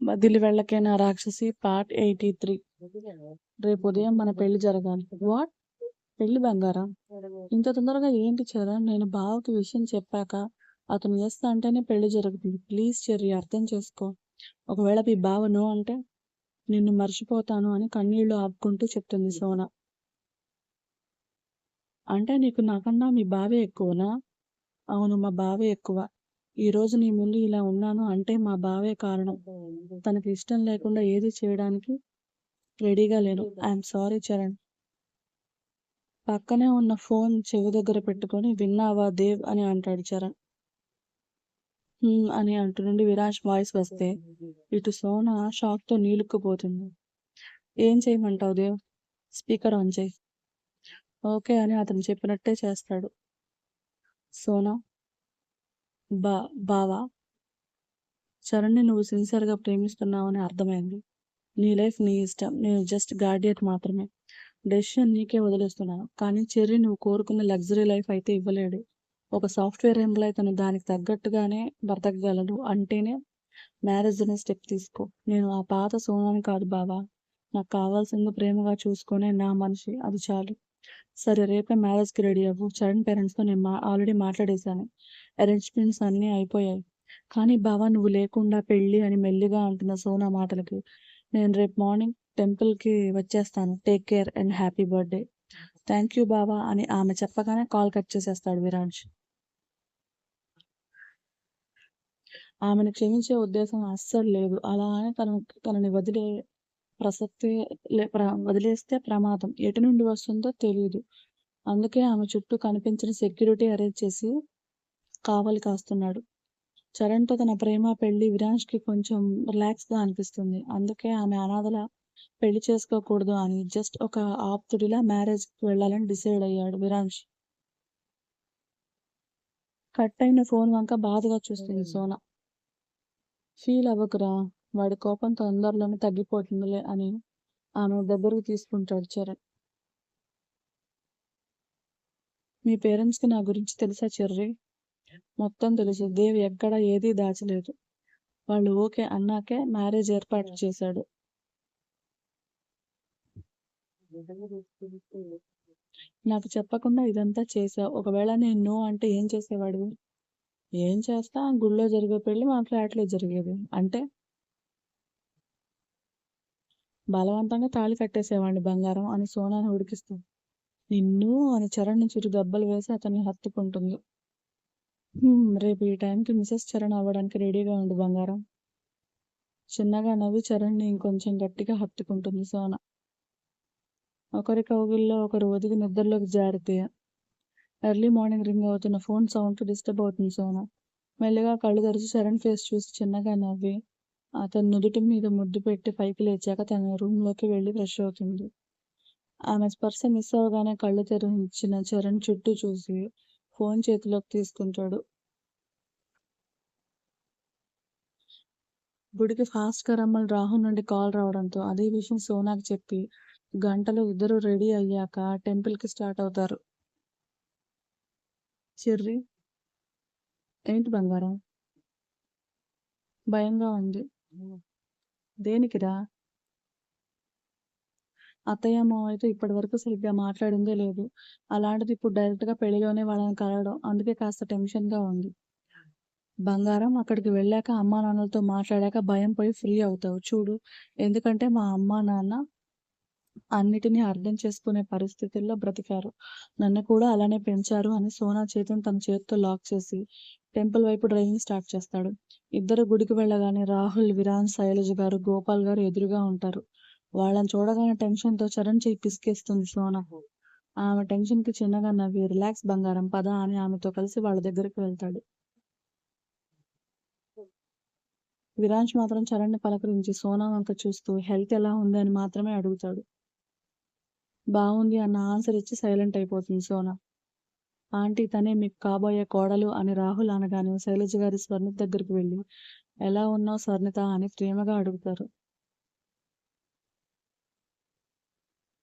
వదిలి వెళ్ళకేనా రాక్షసి part eighty three. రేపు ఉదయం మన పెళ్ళి జరగాలి. వాట్? పెళ్ళి బంగారం? ఇంత తొందరగా ఏంటి చరణ్ నేను బావకి విషయం చెప్పాక అతను ఎస్ అంటేనే పెళ్ళి జరుగుతుంది. ప్లీజ్ చెర్రీ అర్థం చేసుకో. ఒకవేళ మీ బావ నో అంటే నిన్ను మర్చిపోతాను అని కన్నీళ్ళు ఆపుకుంటూ చెప్తుంది సోన. అంటే నీకు నాకన్నా మీ బావే ఎక్కువనా? అవును మా బావే ఎక్కువ. ఈ రోజు నీ ముందు ఇలా ఉన్నాను అంటే మా బావే కారణం. తనకి ఇష్టం లేకుండా ఏది చేయడానికి రెడీగా లేను ఐఎమ్ సారీ చరణ్. పక్కనే ఉన్న ఫోన్ చెవి దగ్గర పెట్టుకొని విన్నావా దేవ్ అని అంటాడు చరణ్. "హ్మ్" అని అంటు నుండి విరాజ్ వాయిస్ వస్తే ఇటు సోన షాక్తో నీలుక్కుపోతుంది. ఏం చేయమంటావు దేవ్? స్పీకర్ ఆన్ చేయి. ఓకే అని అతను చెప్పినట్టే చేస్తాడు. సోనా బా బావా చరణ్ని నువ్వు సిన్సియర్గా అని అర్థమైంది. నీ లైఫ్ నీ ఇష్టం. నేను జస్ట్ గార్డియట్ మాత్రమే. డెసిషన్ నీకే వదిలేస్తున్నాను. కానీ చెర్రీ నువ్వు కోరుకున్న లగ్జరీ లైఫ్ అయితే ఇవ్వలేడు. ఒక సాఫ్ట్వేర్ ఎంప్లాయ్ తను దానికి తగ్గట్టుగానే బ్రతకగలడు. అంటేనే మ్యారేజ్ అనే స్టెప్ తీసుకో. నేను ఆ పాత సోనాని కాదు బావా. నాకు కావాల్సింది ప్రేమగా చూసుకునే నా మనిషి. అది చాలు. సరే రేపే మ్యారేజ్కి రెడీ అవ్వు. చరణ్ పేరెంట్స్తో నేను మా ఆల్రెడీ మాట్లాడేశాను. అరేంజ్మెంట్స్ అన్నీ అయిపోయాయి. కానీ బావా నువ్వు లేకుండా పెళ్ళి అని మెల్లిగా అంటున్న సోనా మాటలకి నేను రేపు మార్నింగ్ టెంపుల్కి వచ్చేస్తాను. Take care and happy birthday. Thank you బావా అని ఆమె చెప్పగానే కాల్ కట్ చేసేస్తాడు విరాజ్ ఆమెను క్షమించే ఉద్దేశం అస్సలు లేదు. అలా అని తనని వదిలే ప్రసక్తి వదిలేస్తే ప్రమాదం. ఎటు నుండి వస్తుందో తెలియదు అందుకే ఆమె చుట్టూ కనిపించిన సెక్యూరిటీ అరేంజ్ చేసి కావలి కాస్తున్నాడు. చరణ్తో తన ప్రేమ పెళ్ళి విరాజ్కి కొంచెం రిలాక్స్గా అనిపిస్తుంది. అందుకే ఆమె అనాథల పెళ్ళి చేసుకోకూడదు అని జస్ట్ ఒక ఆప్తుడిలా మ్యారేజ్కి వెళ్ళాలని డిసైడ్ అయ్యాడు విరాజ్. కట్ అయిన ఫోన్ వంక బాధగా చూస్తుంది సోన. ఫీల్ అవ్వకురా. వాడి కోపం తొందరలోనే తగ్గిపోతుందిలే అని ఆమె దగ్గరకు తీసుకుంటాడు చరణ్. మీ పేరెంట్స్కి నా గురించి తెలుసా చెర్రీ? మొత్తం తెలుసు. దేవి ఎక్కడ ఏదీ దాచలేదు. వాళ్ళు ఓకే అన్నాకే మ్యారేజ్ ఏర్పాటు చేశాడు. నాకు చెప్పకుండా ఇదంతా చేసావు ఒకవేళ నేను నో అంటే ఏం చేసేవాడివి? ఏం చేస్తా? గుళ్ళో జరిగే పెళ్ళి మా ఫ్లాట్లో జరిగేది. అంటే బలవంతంగా తాళి కట్టేసేవాడిని బంగారం అని సోనాని ఉడికిస్తుంది నిన్ను అని చరణ్ చుట్టూ దెబ్బలు వేసి అతన్ని హత్తుకుంటుంది. రేపు ఈ టైంకి మిసెస్ చరణ్ అవ్వడానికి రెడీగా ఉండు బంగారం. చిన్నగా నవ్వి చరణ్ని ఇంకొంచెం గట్టిగా హత్తుకుంటుంది సోన. ఒకరి కౌగిల్లో ఒకరు ఒదిగి నిద్రలోకి జారితే ఎర్లీ మార్నింగ్ రింగ్ అవుతున్న ఫోన్ సౌండ్ డిస్టర్బ్ అవుతుంది సోన. మెల్లిగా కళ్ళు తెరిచి చరణ్ ఫేస్ చూసి చిన్నగా నవ్వి అతని నుదుటి మీద ముద్దు పెట్టి పైకి లేచాక తన రూమ్లోకి వెళ్ళి ఫ్రెష్ అవుతుంది. ఆమె స్పర్శ మిస్ అవగానే కళ్ళు తెరిచిన చరణ్ చుట్టూ చూసి ఫోన్ చేతిలోకి తీసుకుంటాడు. గుడికి ఫాస్ట్గా రమ్మని రాహుల్ నుండి కాల్ రావడంతో అదే విషయం సోనాకి చెప్పి గంటలో ఇద్దరు రెడీ అయ్యాక టెంపుల్కి స్టార్ట్ అవుతారు. చెర్రీ ఏంటి బంగారం? భయంగా ఉంది. దేనికిరా? అత్తయ్య మావయ్యతో ఇప్పటి వరకు సరిగ్గా మాట్లాడిందే లేదు. అలాంటిది ఇప్పుడు డైరెక్ట్గా పెళ్ళిలోనే వాళ్ళని కలవడం అందుకే కాస్త టెన్షన్గా ఉంది. బంగారం అక్కడికి వెళ్ళాక అమ్మా నాన్నలతో మాట్లాడాక భయం పోయి ఫ్రీ అవుతావు. చూడు ఎందుకంటే మా అమ్మా నాన్న అన్నిటినీ అర్థం చేసుకునే పరిస్థితుల్లో బ్రతికారు. నన్ను కూడా అలానే పెంచారు అని సోనా చేతిని తన చేతితో లాక్ చేసి టెంపుల్ వైపు డ్రైవింగ్ స్టార్ట్ చేస్తాడు. ఇద్దరు గుడికి వెళ్ళగానే రాహుల్ విరాన్ శైలజ గారు గోపాల్ గారు ఎదురుగా ఉంటారు. వాళ్ళని చూడగానే టెన్షన్తో చరణ్ చేయి పిసికేస్తుంది సోనా. ఆమె టెన్షన్కి చిన్నగా నవ్వి రిలాక్స్ బంగారం పద అని ఆమెతో కలిసి వాళ్ళ దగ్గరికి వెళ్తాడు. విరాంజ్ మాత్రం చరణ్ని పలకరించి సోనా వంక చూస్తూ హెల్త్ ఎలా ఉంది? అని మాత్రమే అడుగుతాడు. బాగుంది అన్న ఆన్సర్ ఇచ్చి సైలెంట్ అయిపోతుంది సోనా. ఆంటీ తనే మీకు కాబోయే కోడలు అని రాహుల్ అనగానే శైలజ గారి స్వర్ణిత దగ్గరికి వెళ్ళి ఎలా ఉన్నావు స్వర్ణిత అని ప్రేమగా అడుగుతారు.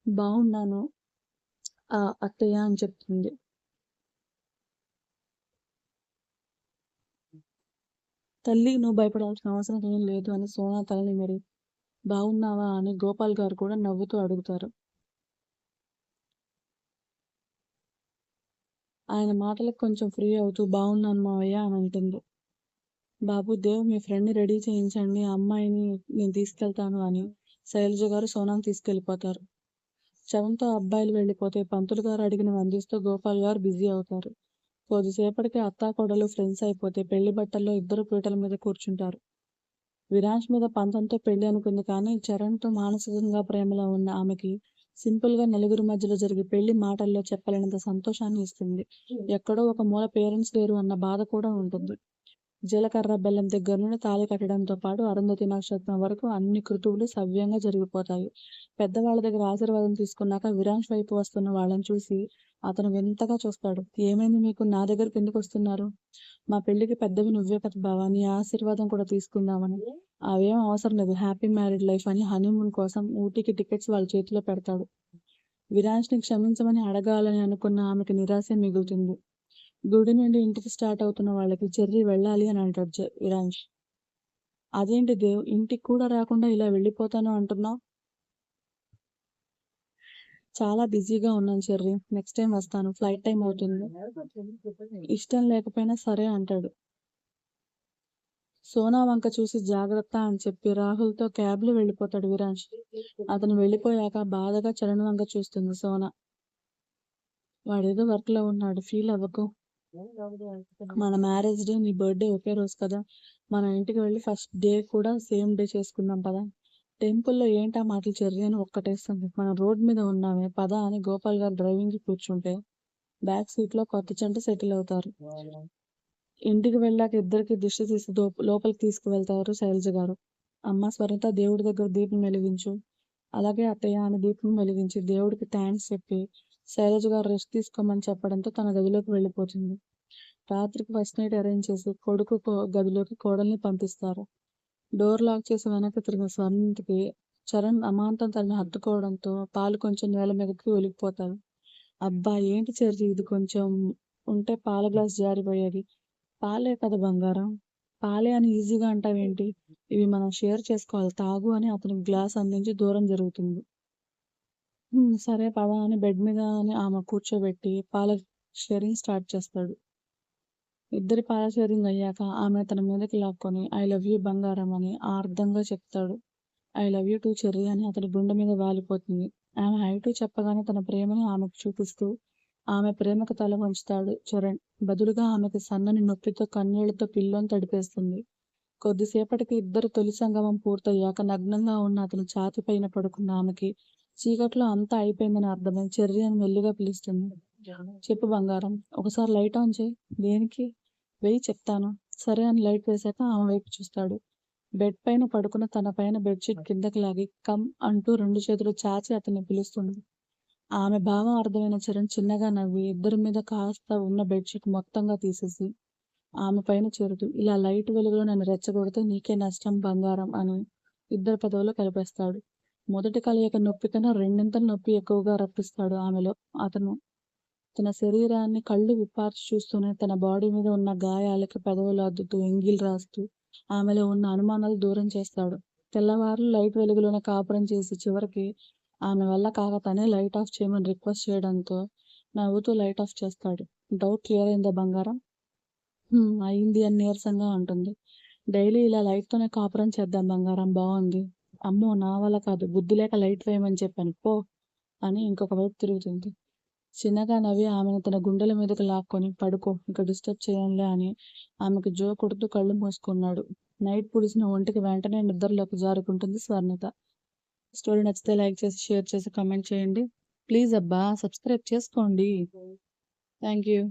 బాగున్నాను ఆ అత్తయ్య అని చెప్తుంది. తల్లి నువ్వు భయపడాల్సిన అవసరం ఏం లేదు అని సోనా తలని మరి బాగున్నావా? అని గోపాల్ గారు కూడా నవ్వుతూ అడుగుతారు. ఆయన మాటలకు కొంచెం ఫ్రీ అవుతూ బాగున్నాను మావయ్య అని అంటుంది. బాబు దేవ్ మీ ఫ్రెండ్ని రెడీ చేయించండి. ఆ అమ్మాయిని నేను తీసుకెళ్తాను అని శైలజ గారు సోనాని తీసుకెళ్ళిపోతారు. శవంతో అబ్బాయిలు వెళ్ళిపోతే పంతులు గారు అడిగిన అందిస్తూ గోపాల్ గారు బిజీ అవుతారు. కొద్దిసేపటికి అత్తా కోడలు ఫ్రెండ్స్ అయిపోతే పెళ్ళి బట్టల్లో ఇద్దరు పీటల మీద కూర్చుంటారు. విరాజ్ మీద పంతంతో పెళ్ళి అనుకుంది కానీ చరణ్తో మానసికంగా ప్రేమలో ఉన్న ఆమెకి సింపుల్గా నలుగురి మధ్యలో జరిగే పెళ్ళి మాటల్లో చెప్పలేనంత సంతోషాన్ని ఇస్తుంది. ఎక్కడో ఒక మూల పేరెంట్స్ లేరు అన్న బాధ కూడా ఉంటుంది. జీలకర్ర బెల్లం దగ్గర నుండి తాళి కట్టడంతో పాటు అరుంధతి నక్షత్రం వరకు అన్ని కృతువులు సవ్యంగా జరిగిపోతాయి. పెద్దవాళ్ళ దగ్గర ఆశీర్వాదం తీసుకున్నాక విరాంష్ వైపు వస్తున్న వాళ్ళని చూసి అతను వింతగా చూస్తాడు. ఏమైంది మీకు? నా దగ్గరకు ఎందుకు వస్తున్నారు? మా పెళ్ళికి పెద్దవి నువ్వే కదా బావా నీ ఆశీర్వాదం కూడా తీసుకుందామని. అవేం అవసరం లేదు. హ్యాపీ మ్యారీడ్ లైఫ్ అని హనీమూన్ కోసం ఊటీకి టికెట్స్ వాళ్ళ చేతిలో పెడతాడు. విరాజ్ని క్షమించమని అడగాలని అనుకున్న ఆమెకి నిరాశ మిగులుతుంది. గుడి నుండి ఇంటికి స్టార్ట్ అవుతున్న వాళ్ళకి చెర్రి వెళ్ళాలి అని అంటాడు విరాంష్ అదేంటి దేవ్ ఇంటికి కూడా రాకుండా ఇలా వెళ్ళిపోతాను అంటున్నావు? చాలా బిజీగా ఉన్నాను చెర్రి. నెక్స్ట్ టైం వస్తాను. ఫ్లైట్ టైం అవుతుంది. ఇష్టం లేకపోయినా సరే అంటాడు. సోనా వంక చూసి జాగ్రత్త అని చెప్పి రాహుల్తో క్యాబ్లో వెళ్ళిపోతాడు విరాంష్ అతను వెళ్ళిపోయాక బాధగా చరణ్ వంక చూస్తుంది సోనా. వాడేదో వర్క్లో ఉన్నాడు. ఫీల్ అవ్వకు. మన మ్యారేజ్ డే నీ బర్త్డే ఒకే రోజు కదా. మన ఇంటికి వెళ్ళి ఫస్ట్ డే కూడా సేమ్ డే చేసుకుందాం పదా. టెంపుల్లో ఏంటా మాటలు చెర్రి అని ఒక్కటేస్తుంది. మన రోడ్ మీద ఉన్నామే పద అని గోపాల్ గారు డ్రైవింగ్కి కూర్చుంటే బ్యాక్ సీట్లో కొత్త చెంట సెటిల్ అవుతారు. ఇంటికి వెళ్ళాక ఇద్దరికి దిష్టి తీసి లోపలికి తీసుకువెళ్తారు శైలజ గారు. అమ్మ స్వరిత దేవుడి దగ్గర దీపం వెలిగించు. అలాగే అత్తయ్య అని దీపం వెలిగించి దేవుడికి థ్యాంక్స్ చెప్పి శైలజ గారు రెస్ట్ తీసుకోమని చెప్పడంతో తన గదిలోకి వెళ్ళిపోతుంది. రాత్రికి ఫస్ట్ నైట్ అరేంజ్ చేసి కొడుకు గదిలోకి కోడల్ని పంపిస్తారు. డోర్ లాక్ చేసి వెనక్కి తిరిగిన స్వర్ణికి చరణ్ అమాంతం తనని హత్తుకోవడంతో పాలు కొంచెం నేల మీదకి ఒలిగిపోతాడు. అబ్బా ఏంటి చర్చి ఇది కొంచెం ఉంటే పాల గ్లాస్ జారిపోయేది. పాలే కదా బంగారం. పాలే అని ఈజీగా అంటావేంటి? ఇవి మనం షేర్ చేసుకోవాలి. తాగు అని అతనికి గ్లాస్ అందించి దూరం జరుగుతుంది. సరే పద అని బెడ్ మీద అని ఆమె కూర్చోబెట్టి పాల షేరింగ్ స్టార్ట్ చేస్తాడు. ఇద్దరి పాల షేరింగ్ అయ్యాక ఆమె తన మీదకి లాక్కొని ఐ లవ్ యూ బంగారం అని ఆర్ధంగా చెప్తాడు. I love you too Cherry అని అతని గుండె మీద వాలిపోతుంది. ఆమె ఐ టూ చెప్పగానే తన ప్రేమని ఆమెకు చూపిస్తూ ఆమె ప్రేమకు తల వంచుతాడు చరణ్. బదులుగా ఆమెకి సన్నని నొప్పితో కన్నీళ్ళతో పిల్లోని తడిపేస్తుంది. కొద్దిసేపటికి ఇద్దరు తొలి సంగమం పూర్తయ్యాక నగ్నంగా ఉన్న అతను ఛాతి పైన పడుకున్న ఆమెకి చీకట్లో అంతా అయిపోయిందని అర్థమై చెర్రి అని మెల్లిగా పిలుస్తుంది. చెప్పు బంగారం ఒకసారి లైట్ ఆన్ చేయి. దేనికి? వెయ్యి చెప్తాను. సరే అని లైట్ వేశాక ఆమె వైపు చూస్తాడు. బెడ్ పైన పడుకున్న తన పైన బెడ్షీట్ కిందకి లాగి కమ్ అంటూ రెండు చేతులు చాచి అతన్ని పిలుస్తుంది. ఆమె భావం అర్థమైన చరణ్ చిన్నగా నవ్వి ఇద్దరి మీద కాస్త ఉన్న బెడ్షీట్ మొత్తంగా తీసేసి ఆమె పైన చేరుతూ ఇలా లైట్ వెలుగులో నన్ను రెచ్చగొడితే నీకే నష్టం బంగారం అని ఇద్దరు పదవులు కలిపేస్తాడు. మొదటి కలయిక నొప్పి కన్నా రెండింతల నొప్పి ఎక్కువగా రప్పిస్తాడు ఆమెలో. అతను తన శరీరాన్ని కళ్ళు విప్పార్చి చూస్తూనే తన బాడీ మీద ఉన్న గాయాలకి పెదవులు అద్దుతూ ఎంగిల్ రాస్తూ ఆమెలో ఉన్న అనుమానాలు దూరం చేస్తాడు. తెల్లవారు లైట్ వెలుగులోనే కాపురం చేసి చివరికి ఆమె వల్ల కాక తనే లైట్ ఆఫ్ చేయమని రిక్వెస్ట్ చేయడంతో నవ్వుతూ లైట్ ఆఫ్ చేస్తాడు. డౌట్ క్లియర్ అయిందా బంగారం? అయింది అని నీరసంగా ఉంటుంది డైలీ ఇలా లైట్తోనే కాపురం చేద్దాం బంగారం బాగుంది. అమ్మో నా వల్ల కాదు. బుద్ధి లేక లైట్ వేయమని చెప్పాను. పో అని ఇంకొక వైపు తిరుగుతుంది. చిన్నగా నవ్వి ఆమెను తన గుండెల మీదకు లాక్కొని పడుకో ఇక డిస్టర్బ్ చేయంలే అని ఆమెకు జో కొడుతూ కళ్ళు మూసుకున్నాడు. నైట్ పుడిసిన ఒంటికి వెంటనే నిద్రలోకి జారుకుంటుంది స్వర్ణత. స్టోరీ నచ్చితే లైక్ చేసి షేర్ చేసి కమెంట్ చేయండి. ప్లీజ్ అబ్బా సబ్స్క్రైబ్ చేసుకోండి. Thank you.